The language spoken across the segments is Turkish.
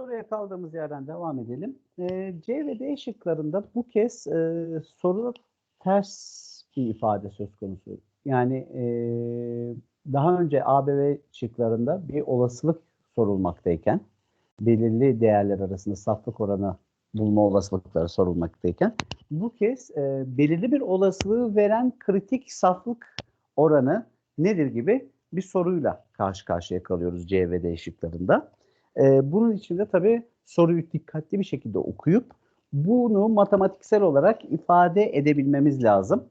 Soruya kaldığımız yerden devam edelim. E, C ve D şıklarında bu kez e, soru ters bir ifade söz konusu. Yani e, daha önce A, B ve şıklarında bir olasılık sorulmaktayken, belirli değerler arasında saflık oranı bulma olasılıkları sorulmaktayken, bu kez e, belirli bir olasılığı veren kritik saflık oranı nedir gibi bir soruyla karşı karşıya kalıyoruz C ve D şıklarında. E, bunun için de tabii soruyu dikkatli bir şekilde okuyup bunu matematiksel olarak ifade edebilmemiz lazım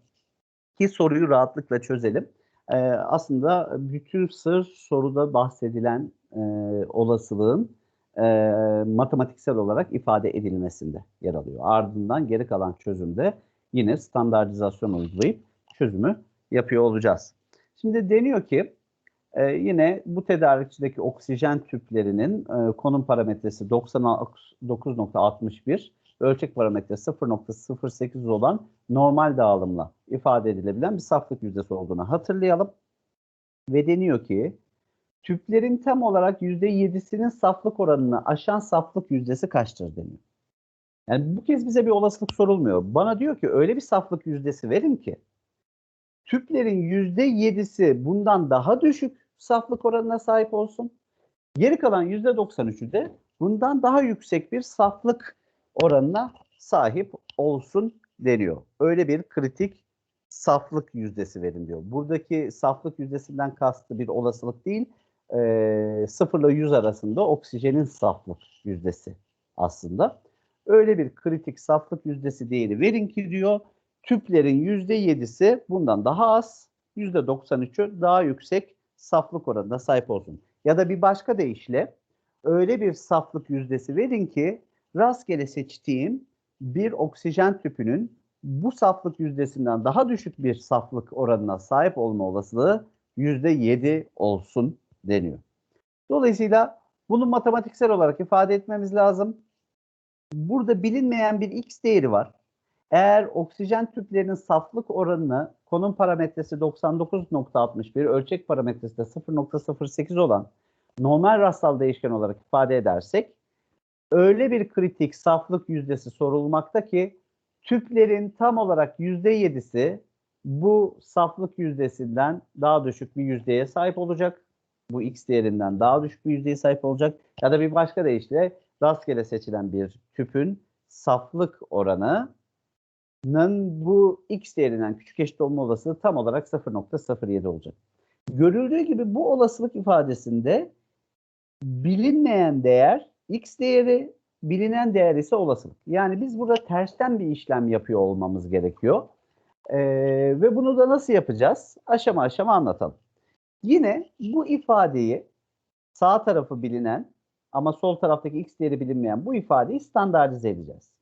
ki soruyu rahatlıkla çözelim. E, aslında bütün sır soruda bahsedilen e, olasılığın e, matematiksel olarak ifade edilmesinde yer alıyor. Ardından geri kalan çözümde yine standartizasyon uygulayıp çözümü yapıyor olacağız. Şimdi deniyor ki e, yine bu tedarikçideki oksijen tüplerinin e, konum parametresi 99.61, ölçek parametresi 0.08 olan normal dağılımla ifade edilebilen bir saflık yüzdesi olduğunu hatırlayalım. Ve deniyor ki tüplerin tam olarak %7'sinin saflık oranını aşan saflık yüzdesi kaçtır deniyor. Yani bu kez bize bir olasılık sorulmuyor. Bana diyor ki öyle bir saflık yüzdesi verin ki tüplerin %7'si bundan daha düşük saflık oranına sahip olsun. Geri kalan %93'ü de bundan daha yüksek bir saflık oranına sahip olsun deniyor. Öyle bir kritik saflık yüzdesi verin diyor. Buradaki saflık yüzdesinden kastı bir olasılık değil, e, 0 ile 100 arasında oksijenin saflık yüzdesi aslında. Öyle bir kritik saflık yüzdesi değeri verin ki diyor, tüplerin %7'si bundan daha az, %93'ü daha yüksek saflık oranına sahip olsun. Ya da bir başka deyişle öyle bir saflık yüzdesi verin ki rastgele seçtiğim bir oksijen tüpünün bu saflık yüzdesinden daha düşük bir saflık oranına sahip olma olasılığı %7 olsun deniyor. Dolayısıyla bunu matematiksel olarak ifade etmemiz lazım. Burada bilinmeyen bir x değeri var. Eğer oksijen tüplerinin saflık oranını konum parametresi 99.61, ölçek parametresi de 0.08 olan normal rastsal değişken olarak ifade edersek öyle bir kritik saflık yüzdesi sorulmakta ki tüplerin tam olarak %7'si bu saflık yüzdesinden daha düşük bir yüzdeye sahip olacak. Bu x değerinden daha düşük bir yüzdeye sahip olacak. Ya da bir başka deyişle rastgele seçilen bir tüpün saflık oranı bu x değerinden küçük eşit olma olasılığı tam olarak 0.07 olacak. Görüldüğü gibi bu olasılık ifadesinde bilinmeyen değer x değeri, bilinen değer ise olasılık. Yani biz burada tersten bir işlem yapıyor olmamız gerekiyor. Ee, ve bunu da nasıl yapacağız? Aşama aşama anlatalım. Yine bu ifadeyi sağ tarafı bilinen ama sol taraftaki x değeri bilinmeyen bu ifadeyi standartize edeceğiz.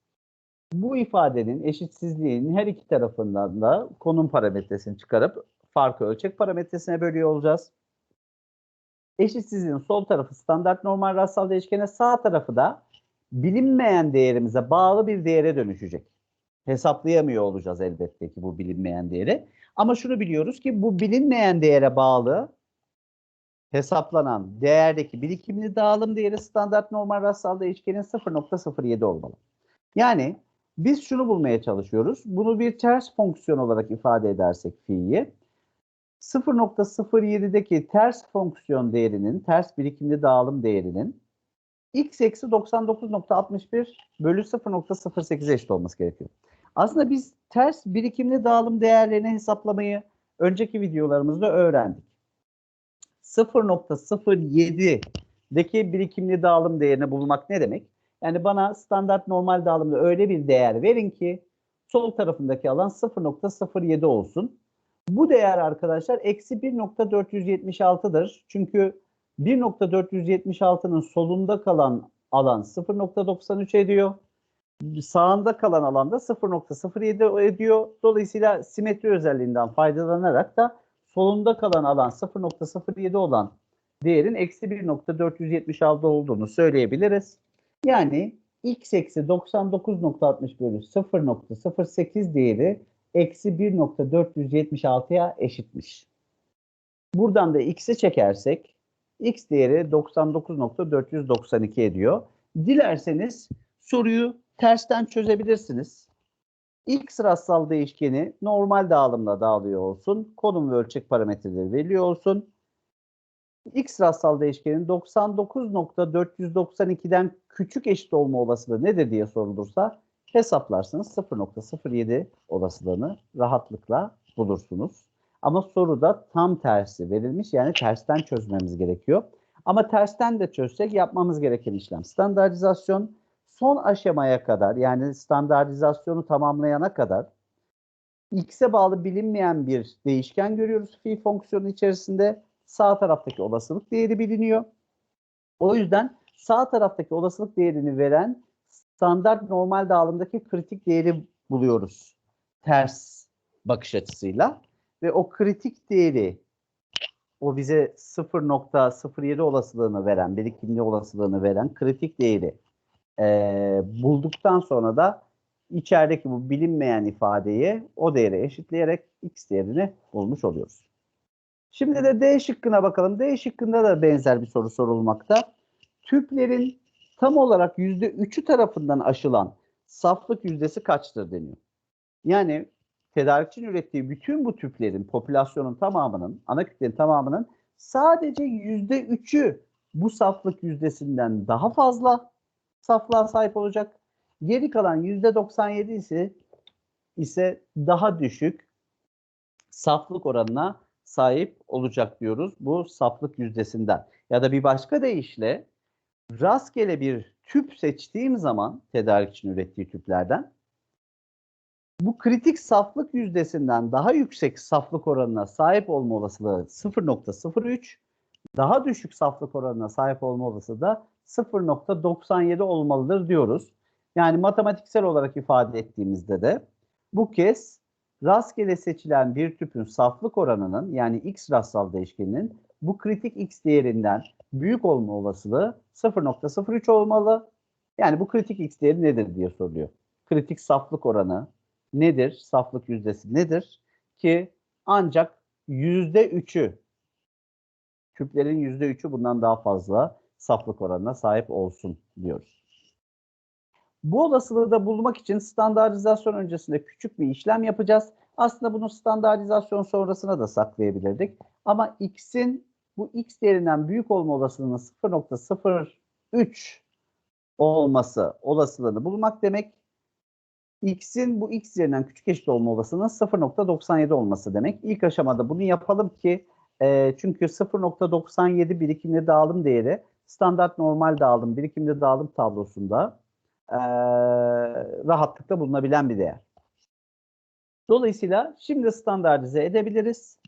Bu ifadenin eşitsizliğinin her iki tarafından da konum parametresini çıkarıp farkı ölçek parametresine bölüyor olacağız. Eşitsizliğin sol tarafı standart normal rastsal değişkene sağ tarafı da bilinmeyen değerimize bağlı bir değere dönüşecek. Hesaplayamıyor olacağız elbette ki bu bilinmeyen değeri. Ama şunu biliyoruz ki bu bilinmeyen değere bağlı hesaplanan değerdeki birikimli dağılım değeri standart normal rastsal değişkenin 0.07 olmalı. Yani biz şunu bulmaya çalışıyoruz. Bunu bir ters fonksiyon olarak ifade edersek fi'yi 0.07'deki ters fonksiyon değerinin, ters birikimli dağılım değerinin x eksi 99.61 bölü 0.08 eşit olması gerekiyor. Aslında biz ters birikimli dağılım değerlerini hesaplamayı önceki videolarımızda öğrendik. 0.07'deki birikimli dağılım değerini bulmak ne demek? Yani bana standart normal dağılımda öyle bir değer verin ki sol tarafındaki alan 0.07 olsun. Bu değer arkadaşlar eksi 1.476'dır. Çünkü 1.476'nın solunda kalan alan 0.93 ediyor. Sağında kalan alan da 0.07 ediyor. Dolayısıyla simetri özelliğinden faydalanarak da solunda kalan alan 0.07 olan değerin eksi 1.476 olduğunu söyleyebiliriz. Yani x eksi 99.60 bölü 0.08 değeri eksi 1.476'ya eşitmiş. Buradan da x'i çekersek x değeri 99.492 ediyor. Dilerseniz soruyu tersten çözebilirsiniz. X rastsal değişkeni normal dağılımla dağılıyor olsun. Konum ve ölçek parametreleri veriliyor olsun. X rastsal değişkenin 99.492'den küçük eşit olma olasılığı nedir diye sorulursa hesaplarsınız 0.07 olasılığını rahatlıkla bulursunuz. Ama soruda tam tersi verilmiş yani tersten çözmemiz gerekiyor. Ama tersten de çözsek yapmamız gereken işlem standartizasyon son aşamaya kadar yani standartizasyonu tamamlayana kadar x'e bağlı bilinmeyen bir değişken görüyoruz fi fonksiyonu içerisinde. Sağ taraftaki olasılık değeri biliniyor. O yüzden sağ taraftaki olasılık değerini veren standart normal dağılımdaki kritik değeri buluyoruz. Ters bakış açısıyla. Ve o kritik değeri o bize 0.07 olasılığını veren, birikimli olasılığını veren kritik değeri e, bulduktan sonra da içerideki bu bilinmeyen ifadeyi o değere eşitleyerek x değerini bulmuş oluyoruz. Şimdi de D şıkkına bakalım. D şıkkında da benzer bir soru sorulmakta. Tüplerin tam olarak %3'ü tarafından aşılan saflık yüzdesi kaçtır deniyor. Yani tedarikçinin ürettiği bütün bu tüplerin, popülasyonun tamamının, ana kütlenin tamamının sadece %3'ü bu saflık yüzdesinden daha fazla saflığa sahip olacak. Geri kalan %97 ise ise daha düşük saflık oranına sahip olacak diyoruz bu saflık yüzdesinden. Ya da bir başka deyişle rastgele bir tüp seçtiğim zaman tedarikçinin ürettiği tüplerden bu kritik saflık yüzdesinden daha yüksek saflık oranına sahip olma olasılığı 0.03, daha düşük saflık oranına sahip olma olasılığı da 0.97 olmalıdır diyoruz. Yani matematiksel olarak ifade ettiğimizde de bu kez rastgele seçilen bir tüpün saflık oranının yani x rastsal değişkeninin bu kritik x değerinden büyük olma olasılığı 0.03 olmalı. Yani bu kritik x değeri nedir diye soruluyor. Kritik saflık oranı nedir? Saflık yüzdesi nedir? Ki ancak %3'ü küplerin %3'ü bundan daha fazla saflık oranına sahip olsun diyoruz. Bu olasılığı da bulmak için standartizasyon öncesinde küçük bir işlem yapacağız. Aslında bunu standartizasyon sonrasına da saklayabilirdik. Ama x'in bu x değerinden büyük olma olasılığının 0.03 olması olasılığını bulmak demek. x'in bu x değerinden küçük eşit olma olasılığının 0.97 olması demek. İlk aşamada bunu yapalım ki e, çünkü 0.97 birikimli dağılım değeri standart normal dağılım, birikimli dağılım tablosunda e, rahatlıkla bulunabilen bir değer. Dolayısıyla şimdi standartize edebiliriz.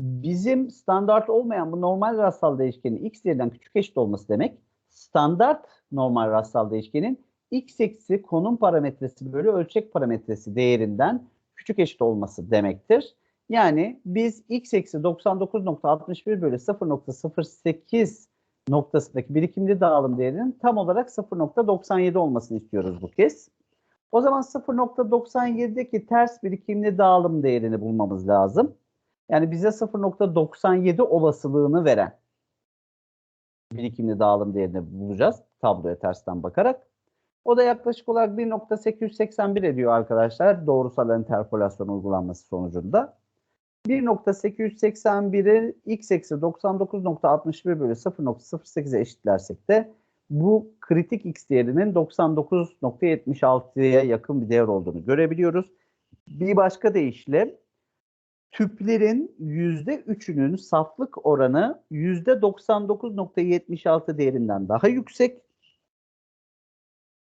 Bizim standart olmayan bu normal rastsal değişkenin x değerinden küçük eşit olması demek standart normal rastsal değişkenin x eksi konum parametresi bölü ölçek parametresi değerinden küçük eşit olması demektir. Yani biz x eksi 99.61 bölü 0.08 noktasındaki birikimli dağılım değerinin tam olarak 0.97 olmasını istiyoruz bu kez. O zaman 0.97'deki ters birikimli dağılım değerini bulmamız lazım. Yani bize 0.97 olasılığını veren birikimli dağılım değerini bulacağız tabloya tersten bakarak. O da yaklaşık olarak 1.881 ediyor arkadaşlar doğrusal interpolasyon uygulanması sonucunda. 1.881'i x eksi 99.61 bölü 0.08'e eşitlersek de bu kritik x değerinin 99.76'ya yakın bir değer olduğunu görebiliyoruz. Bir başka deyişle tüplerin %3'ünün saflık oranı %99.76 değerinden daha yüksek.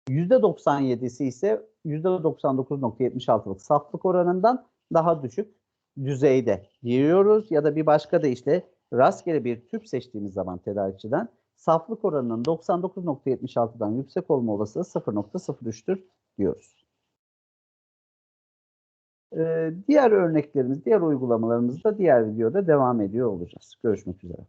%97'si ise %99.76'lık saflık oranından daha düşük düzeyde diyoruz. Ya da bir başka deyişle rastgele bir tüp seçtiğimiz zaman tedarikçiden saflık oranının 99.76'dan yüksek olma olasılığı 0.03'tür diyoruz. Ee, diğer örneklerimiz, diğer uygulamalarımızda diğer videoda devam ediyor olacağız. Görüşmek üzere.